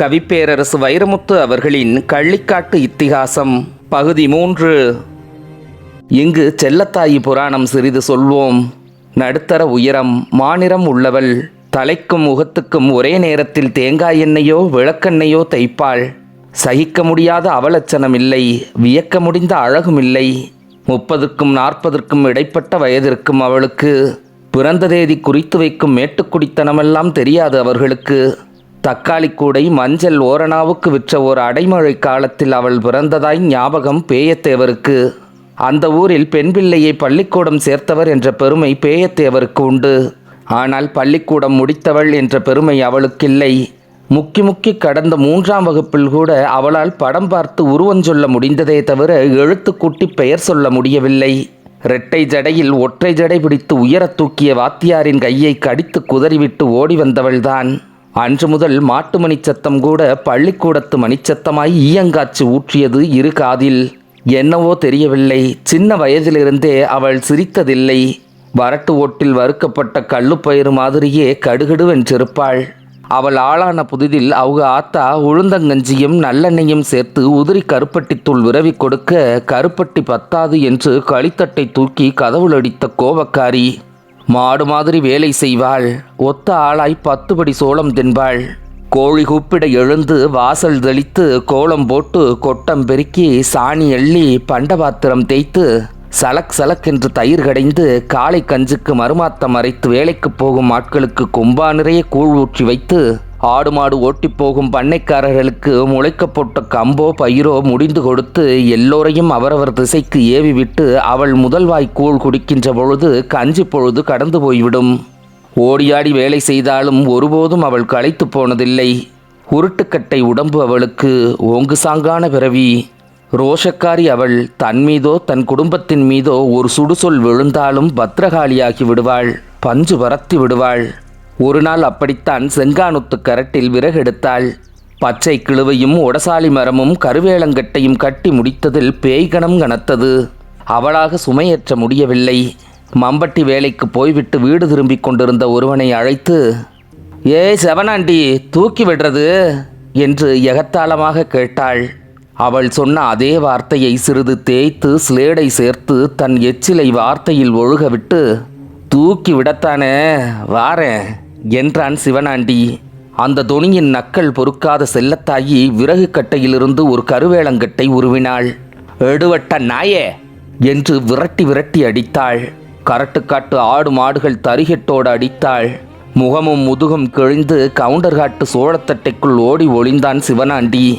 கவிப்பேரரசு வைரமுத்து அவர்களின் கள்ளிக்காட்டு இத்திகாசம் பகுதி மூன்று. இங்கு செல்லத்தாயி புராணம் சிறிது சொல்வோம். நடுத்தர உயரம் மாநிறம் உள்ளவள் தலைக்கும் முகத்துக்கும் ஒரே நேரத்தில் தேங்காய் எண்ணெயோ விளக்கெண்ணெயோ தைப்பாள் சகிக்க முடியாத அவலட்சணம் இல்லை வியக்க முடிந்த அழகும் இல்லை. முப்பதுக்கும் நாற்பதற்கும் இடைப்பட்ட வயதிற்கும் அவளுக்கு பிறந்த தேதி குறித்து வைக்கும் மேட்டுக்குடித்தனமெல்லாம் தெரியாது அவர்களுக்கு. தக்காளி கூடை மஞ்சள் ஓரணாவுக்கு விற்ற ஒரு அடைமழை காலத்தில் அவள் பிறந்ததாய் ஞாபகம் பேயத்தேவருக்கு. அந்த ஊரில் பெண் பிள்ளையை பள்ளிக்கூடம் சேர்த்தவர் என்ற பெருமை பேயத்தேவருக்கு உண்டு. ஆனால் பள்ளிக்கூடம் முடித்தவள் என்ற பெருமை அவளுக்கில்லை. முக்கி முக்கி கடந்த மூன்றாம் வகுப்பில் கூட அவளால் படம் பார்த்து உருவஞ்சொல்ல முடிந்ததே தவிர எழுத்து கூட்டி பெயர் சொல்ல முடியவில்லை. இரட்டை ஜடையில் ஒற்றை ஜடை பிடித்து உயரத் தூக்கிய வாத்தியாரின் கையை கடித்து குதறிவிட்டு ஓடி வந்தவள்தான். அன்று முதல் மாட்டு மணிச்சத்தம் கூட பள்ளிக்கூடத்து மணிச்சத்தமாய் ஈயங்காய்ச்சி ஊற்றியது இரு காதில். என்னவோ தெரியவில்லை. சின்ன வயதிலிருந்தே அவள் சிரித்ததில்லை. வரட்டு ஓட்டில் வறுக்கப்பட்ட கள்ளுப்பயிறு மாதிரியே கடுகடுவென்றிருப்பாள் அவள் ஆளான புதிதில் அவங்க ஆத்தா உளுந்தங்கஞ்சியும் நல்லெண்ணெயும் சேர்த்து உதிரி கருப்பட்டித்தூள் விரவி கொடுக்க கருப்பட்டி பத்தாது என்று களித்தட்டை தூக்கி கதவுளடித்த கோபக்காரி. மாடு மாதிரி வேலை செய்வாள். ஒத்த ஆளாய் பத்து படி சோளம் தின்பாள். கோழி கூப்பிட எழுந்து வாசல் தெளித்து கோலம் போட்டு கொட்டம் பெருக்கி சாணி எள்ளி பண்டபாத்திரம் தேய்த்து சலக் சலக் என்று தயிர் கடைந்து காலை கஞ்சுக்கு மறுமாத்தம் அரைத்து வேலைக்கு போகும் ஆட்களுக்கு கும்பா நிறைய கூழ் ஊற்றி வைத்து ஆடு மாடு ஓட்டிப்போகும் பண்ணைக்காரர்களுக்கு முளைக்கப்பட்ட கம்போ பயிரோ முடிந்து கொடுத்து எல்லோரையும் அவரவர் திசைக்கு ஏவி விட்டு அவள் முதல்வாய் கூழ் குடிக்கின்ற பொழுது கஞ்சி பொழுது கடந்து போய்விடும். ஓடியாடி வேலை செய்தாலும் ஒருபோதும் அவள் களைத்து போனதில்லை. உருட்டுக்கட்டை உடம்பு அவளுக்கு ஓங்கு சாங்கான பிறவி. ரோஷக்காரி அவள் தன் மீதோ தன் குடும்பத்தின் மீதோ ஒரு சுடுசொல் விழுந்தாலும் பத்திரகாளியாகி விடுவாள். பஞ்சு பரத்தி விடுவாள். ஒரு நாள் அப்படித்தான் செங்கானுத்து கரட்டில் விறகெடுத்தாள். பச்சை கிழுவையும் உடசாலி மரமும் கருவேலங்கட்டையும் கட்டி முடித்ததில் பேய்கணம் கனத்தது. அவளாக சுமையேற்ற முடியவில்லை. மம்பட்டி வேலைக்கு போய்விட்டு வீடு திரும்பிக் கொண்டிருந்த ஒருவனை அழைத்து ஏய் செவனாண்டி தூக்கி விடுறது? என்று எகத்தாளமாக கேட்டாள். அவள் சொன்ன அதே வார்த்தையை சிறிது தேய்த்து ஸ்லேடை சேர்த்து தன் எச்சிலை வார்த்தையில் ஒழுகவிட்டு தூக்கி விடத்தானே வாரேன். என்றான் சிவனாண்டி. அந்த தொனியின் நக்கல் பொறுக்காத செல்லத்தாயி விறகு கட்டையிலிருந்து ஒரு கருவேலங்கட்டை உருவினாள். எடுவட்ட நாயே! என்று விரட்டி விரட்டி அடித்தாள். கரட்டுக்காட்டு ஆடு மாடுகள் தரிகெட்டோடு அடித்தாள். முகமும் முதுகும் கிழிந்து கவுண்டர் காட்டு சோழத்தட்டைக்குள் ஓடி ஒளிந்தான் சிவனாண்டி.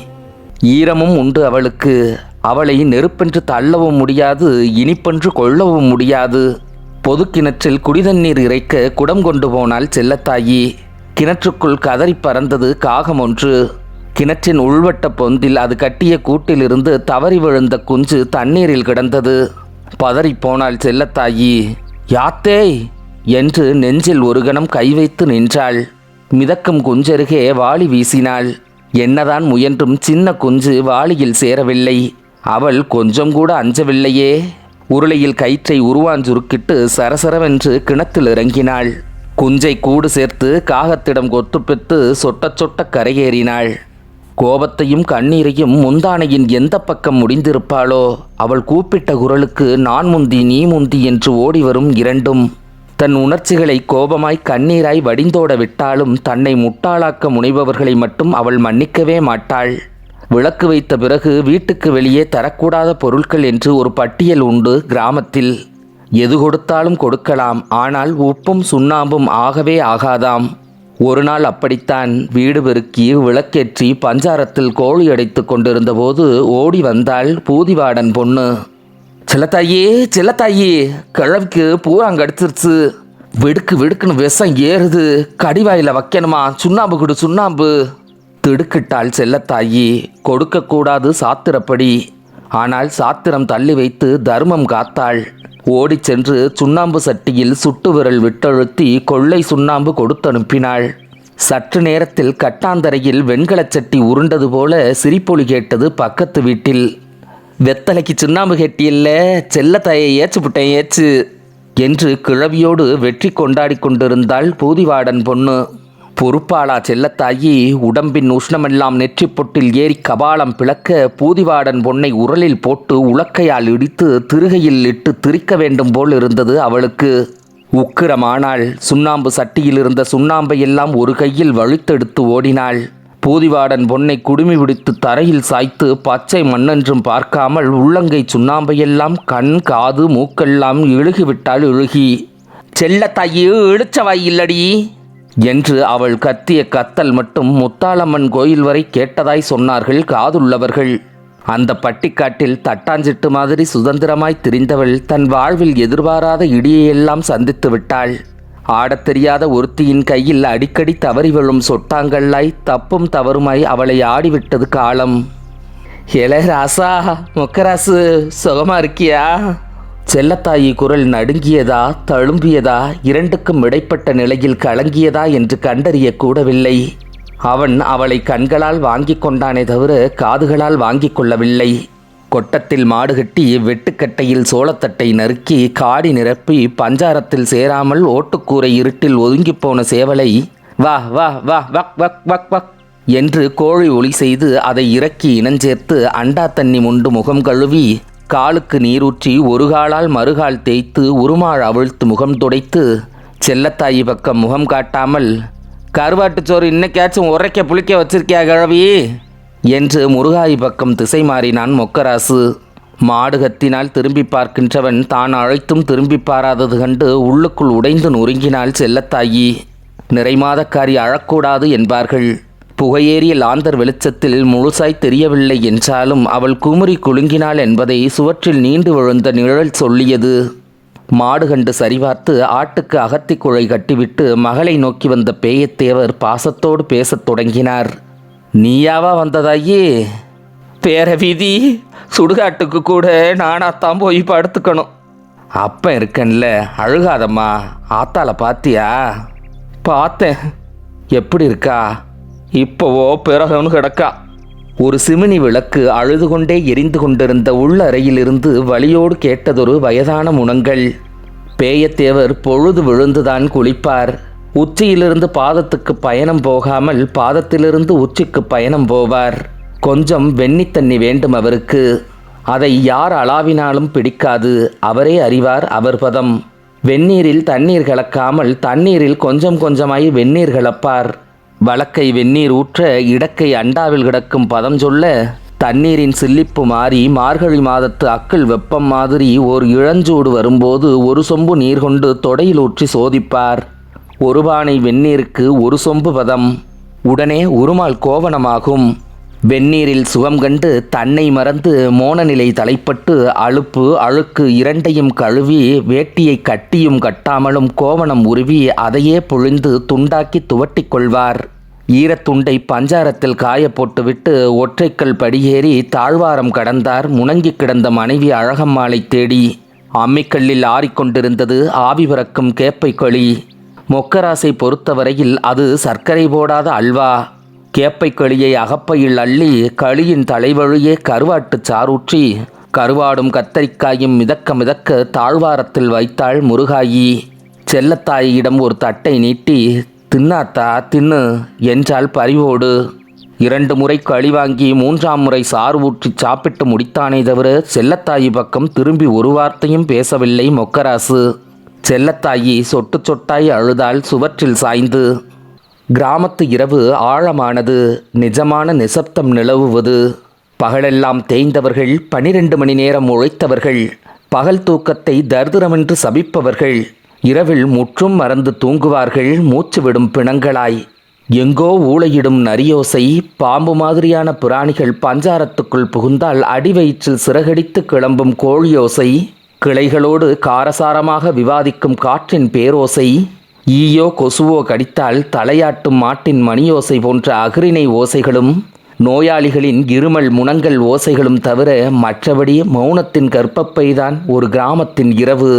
ஈரமும் உண்டு அவளுக்கு. அவளை நெருப்பென்று தள்ளவும் முடியாது இனிப்பென்று கொள்ளவும் முடியாது. பொது கிணற்றில் குடிதண்ணீர் இறைக்க குடம் கொண்டு போனால் செல்லத்தாயி. கிணற்றுக்குள் கதறி பறந்தது காகம் ஒன்று. கிணற்றின் உள்வட்ட பொந்தில் அது கட்டிய கூட்டிலிருந்து தவறி விழுந்த குஞ்சு தண்ணீரில் கிடந்தது. பதறிப் போனால் செல்லத்தாயி யாத்தேய் என்று நெஞ்சில் ஒரு கணம் கை வைத்து நின்றாள். மிதக்கும் குஞ்சருகே வாளி வீசினாள். என்னதான் முயன்றும் சின்ன குஞ்சு வாளியில் சேரவில்லை. அவள் கொஞ்சம் கூட அஞ்சவில்லையே. உருளையில் கயிற்றை உருவாஞ்சுருக்கிட்டு சரசரவென்று கிணத்தில் இறங்கினாள். குஞ்சை கூடு சேர்த்து காகத்திடம் கொத்து சொட்ட சொட்ட கரையேறினாள். கோபத்தையும் கண்ணீரையும் முந்தானையின் எந்த பக்கம் முடிந்திருப்பாளோ அவள் கூப்பிட்ட குரலுக்கு நான் முந்தி நீ முந்தி என்று ஓடி வரும் இரண்டும். தன் உணர்ச்சிகளை கோபமாய் கண்ணீராய் வடிந்தோட விட்டாலும் தன்னை முட்டாளாக்க முனைபவர்களை மட்டும் அவள் மன்னிக்கவே மாட்டாள். விளக்கு வைத்த பிறகு வீட்டுக்கு வெளியே தரக்கூடாத பொருட்கள் என்று ஒரு பட்டியல் உண்டு கிராமத்தில். எது கொடுத்தாலும் கொடுக்கலாம் ஆனால் உப்பும் சுண்ணாம்பும் ஆகவே ஆகாதாம். ஒரு நாள் அப்படித்தான் வீடு பெருக்கி விளக்கேற்றி பஞ்சாரத்தில் கோழி அடைத்து கொண்டிருந்த போது ஓடி வந்தாள் பூதிவாடன் பொண்ணு. சிலத்தாயி சிலத்தாயி கிழவிக்கு பூராங்க அடிச்சிருச்சு. வெடுக்கு வெடுக்குன்னு விஷம் ஏறுது. கடிவாயில வைக்கணுமா? சுண்ணாம்பு கொடு சுண்ணாம்பு. திடுக்கிட்டாள் செல்லத்தாயி கொடுக்கக்கூடாது சாத்திரப்படி. ஆனால் சாத்திரம் தள்ளி வைத்து தர்மம் காத்தாள். ஓடிச் சென்று சுண்ணாம்பு சட்டியில் சுட்டு விரல் விட்டழுத்தி கொள்ளை சுண்ணாம்பு கொடுத்தனுப்பினாள். சற்று நேரத்தில் கட்டாந்தரையில் வெண்கலச் சட்டி உருண்டது போல சிரிப்பொலி கேட்டது பக்கத்து வீட்டில். வெத்தலைக்கு சுண்ணாம்பு கெட்டியில்ல செல்லத்தாயை ஏச்சு புட்டேன் ஏச்சு என்று கிழவியோடு வெற்றி கொண்டாடி கொண்டிருந்தாள் பூதிவாடன் பொண்ணு. பொறுப்பாளா செல்லத்தாயி உடம்பின் உஷ்ணமெல்லாம் நெற்றிப் பொட்டில் ஏறி கபாலம் பிளக்க பூதிவாடன் பொன்னை உரலில் போட்டு உலக்கையால் இடித்து திருகையில் இட்டு திரிக்க வேண்டும் போல் இருந்தது அவளுக்கு. உக்கிரமானாள் சுண்ணாம்பு சட்டியில் இருந்த சுண்ணாம்பை எல்லாம் ஒரு கையில் வழித்தெடுத்து ஓடினாள். பூதிவாடன் பொன்னை குடுமி பிடித்து தரையில் சாய்த்து பச்சை மண்ணென்றும் பார்க்காமல் உள்ளங்கை சுண்ணாம்பையெல்லாம் கண் காது மூக்கெல்லாம் இழுகிவிட்டால் இழுகி. செல்லத்தாயே இழுச்சவாய் இல்லடி என்று அவள் கத்திய கத்தல் மட்டும் முத்தாளம்மன் கோயில் வரை கேட்டதாய் சொன்னார்கள் காதுள்ளவர்கள். அந்த பட்டிக்காட்டில் தட்டாஞ்சிட்டு மாதிரி சுதந்திரமாய் திரிந்தவள் தன் வாழ்வில் எதிர்பாராத இடியையெல்லாம் சந்தித்து விட்டாள். ஆடத் தெரியாத ஒருத்தியின் கையில் அடிக்கடி தவறி விழும் சொட்டாங்கல்லாய் தப்பும் தவறுமாய் அவளை ஆடிவிட்டது காலம். ஏலே ராசா மொக்கராசு சுகமா இருக்கியா? செல்லத்தாயி குரல் நடுங்கியதா தழும்பியதா இரண்டுக்கும் இடைப்பட்ட நிலையில் கலங்கியதா என்று கண்டறிய கூடவில்லை. அவன் அவளை கண்களால் வாங்கிக் கொண்டானே தவிர காதுகளால் வாங்கிக் கொள்ளவில்லை. கொட்டத்தில் மாடு கட்டி வெட்டுக்கட்டையில் சோளத்தட்டை நறுக்கி காடி நிரப்பி பஞ்சாரத்தில் சேராமல் ஓட்டுக்கூரை இருட்டில் ஒதுங்கிப் போன சேவலை வா வா வா வக் வக் வக் வக் என்று கோழி ஒளி செய்து அதை இறக்கி இனஞ்சேர்த்து அண்டா தண்ணி முண்டு முகம் கழுவி காலுக்கு நீரூற்றி ஒரு காலால் மறுகால் தேய்த்து உருமாள் அவிழ்த்து முகம் துடைத்து செல்லத்தாயி பக்கம் முகம் காட்டாமல் கருவாட்டுச்சோறு இன்னைக்காச்சும் உரைக்க புளிக்க வச்சிருக்கியா கிழவி? என்று முருகாயி பக்கம் திசை மாறினான் மொக்கராசு. மாடு கத்தினால் திரும்பி பார்க்கின்றவன் தான் அழைத்தும் திரும்பி பாராதது கண்டு உள்ளுக்குள் உடைந்து நொறுங்கினாள் செல்லத்தாயி. நிறைமாதக்காரி அழக்கூடாது என்பார்கள். புகையேறிய லாந்தர் வெளிச்சத்தில் முழுசாய் தெரியவில்லை என்றாலும் அவள் குமுறி குலுங்கினாள் என்பதை சுவற்றில் நீண்டு விழுந்த நிழல் சொல்லியது. மாடு கண்டு சரிபார்த்து ஆட்டுக்கு அகத்திக்குழை கட்டிவிட்டு மகளை நோக்கி வந்த பேயத்தேவர் பாசத்தோடு பேசத் தொடங்கினார். நீயாவா வந்ததாயி? பேர வீதி சுடுகாட்டுக்கு கூட நானாத்தான் போய் படுத்துக்கணும். அப்ப இருக்கன்ல அழுகாதம்மா. ஆத்தால பாத்தியா? பார்த்தேன். எப்படி இருக்கா? இப்போவோ பிறகுன்னு கிடக்கா. ஒரு சிமினி விளக்கு அழுது கொண்டே எரிந்து கொண்டிருந்த உள் அறையிலிருந்து வழியோடு கேட்டதொரு வயதான முனங்கள். பேயத்தேவர் பொழுது விழுந்துதான் குளிப்பார். உச்சியிலிருந்து பாதத்துக்கு பயணம் போகாமல் பாதத்திலிருந்து உச்சிக்கு பயணம் போவார். கொஞ்சம் வெந்நி தண்ணி வேண்டும் அவருக்கு. அதை யார் அளாவினாலும் பிடிக்காது. அவரே அறிவார் அவர் பதம். வெந்நீரில் தண்ணீர் கலக்காமல் தண்ணீரில் கொஞ்சம் கொஞ்சமாய் வெந்நீர் கலப்பார். வழக்கை வெந்நீர் ஊற்ற இடக்கை அண்டாவில் கிடக்கும் பதம் சொல்ல தண்ணீரின் சில்லிப்பு மாறி மார்கழி மாதத்து அக்கள் வெப்பம் மாதிரி ஓர் இளஞ்சூடு வரும்போது ஒரு சொம்பு நீர் கொண்டு தொடையில் ஊற்றி சோதிப்பார். ஒரு பானை வெந்நீருக்கு ஒரு சொம்பு பதம். உடனே உருமால் கோவணமாகும். வெந்நீரில் சுகம் கண்டு தன்னை மறந்து மோனநிலை தலைப்பட்டு அழுப்பு அழுக்கு இரண்டையும் கழுவி வேட்டியை கட்டியும் கட்டாமலும் கோவணம் உருவி அதையே பொழிந்து துண்டாக்கி துவட்டிக் கொள்வார். ஈரத்துண்டை பஞ்சாரத்தில் காய போட்டுவிட்டு ஒற்றைக்கல் படியேறி தாழ்வாரம் கடந்தார் முணங்கி கிடந்த மனைவி அழகம்மாளை தேடி. அம்மிக்கல்லில் ஆறிக்கொண்டிருந்தது ஆவி பறக்கும் கேப்பை களி. மொக்கராசை பொறுத்தவரையில் அது சர்க்கரை போடாத அல்வா. கேப்பை களியை அகப்பையில் அள்ளி களியின் தலைவழியே கருவாட்டுச் சாரூற்றி கருவாடும் கத்தரிக்காயும் மிதக்க மிதக்க தாழ்வாரத்தில் வைத்தாள் முருகாயி. செல்லத்தாயிடம் ஒரு தட்டை நீட்டி தின்னாத்தா தின்னு என்றால் பரிவோடு. இரண்டு முறை களி வாங்கி மூன்றாம் முறை சாறு ஊற்றி சாப்பிட்டு முடித்தானே தவிர செல்லத்தாயி பக்கம் திரும்பி ஒரு வார்த்தையும் பேசவில்லை மொக்கராசு. செல்லத்தாயி சொட்டு சொட்டாய் அழுதால் சுவற்றில் சாய்ந்து. கிராமத்து இரவு ஆழமானது நிஜமான நிசப்தம் நிலவுவது. பகலெல்லாம் தேய்ந்தவர்கள் பனிரெண்டு மணி நேரம் உழைத்தவர்கள் பகல் தூக்கத்தை தர்திரமென்று சபிப்பவர்கள். இரவில் முற்றும் மறந்து தூங்குவார்கள் மூச்சு விடும் பிணங்களாய். எங்கோ ஊளையிடும் நரியோசை பாம்பு மாதிரியான பிராணிகள் பஞ்சாரத்துக்குள் புகுந்தால் அடிவயிற்றில் சிறகடித்து கிளம்பும் கோழியோசை கிளைகளோடு காரசாரமாக விவாதிக்கும் காற்றின் பேரோசை ஈயோ கொசுவோ கடித்தால் தலையாட்டும் மாட்டின் மணியோசை போன்ற அகிரிணை ஓசைகளும் நோயாளிகளின் இருமல் முனங்கள் ஓசைகளும் தவிர மற்றபடி மௌனத்தின் கற்பப்பைதான் ஒரு கிராமத்தின் இரவு.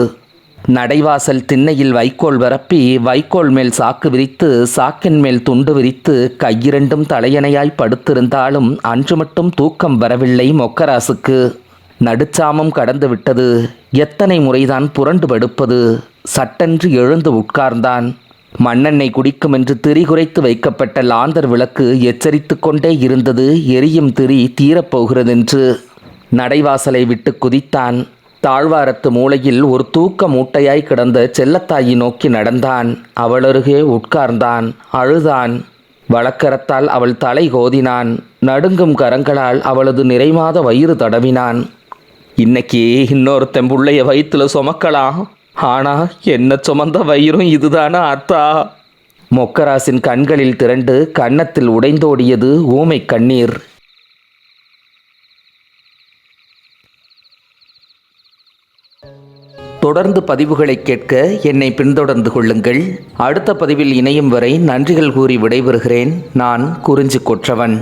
நடைவாசல் திண்ணையில் வைக்கோல் வரப்பி வைக்கோல் மேல் சாக்கு விரித்து சாக்கின் மேல் துண்டு விரித்து கையிரண்டும் தலையணையாய் படுத்திருந்தாலும் அன்று மட்டும் தூக்கம் வரவில்லை மொக்கராசுக்கு. நடுச்சாமம் கடந்து விட்டது. எத்தனை முறைதான் புரண்டு படுப்பது. சட்டென்று எழுந்து உட்கார்ந்தான். மண்ணெண்ணெய் குடிக்கும் என்று திரி குறைத்து வைக்கப்பட்ட லாந்தர் விளக்கு எச்சரித்து கொண்டே இருந்தது. எரியும் திரி தீரப்போகிறதென்று நடைவாசலை விட்டு குதித்தான். தாழ்வாரத்து மூலையில் ஒரு தூக்க மூட்டையாய் கிடந்த செல்லத்தாயி நோக்கி நடந்தான். அவளருகே உட்கார்ந்தான். அழுதான். வழக்கரத்தால் அவள் தலை கோதினான். நடுங்கும் கரங்களால் அவளது நிறைமாத வயிறு தடவினான். இன்னைக்கு இன்னொருத்தன் புள்ளைய வயிற்றுல சுமக்கலாம். ஆனா என்ன சுமந்த வயிறும் இதுதானா அத்தா? மொக்கராசின் கண்களில் திரண்டு கன்னத்தில் உடைந்தோடியது ஊமை கண்ணீர். தொடர்ந்து பதிவுகளை கேட்க என்னை பின்தொடர்ந்து கொள்ளுங்கள். அடுத்த பதிவில் இணையும் வரை நன்றிகள் கூறி விடைபெறுகிறேன். நான் குறிஞ்சி கொற்றவன்.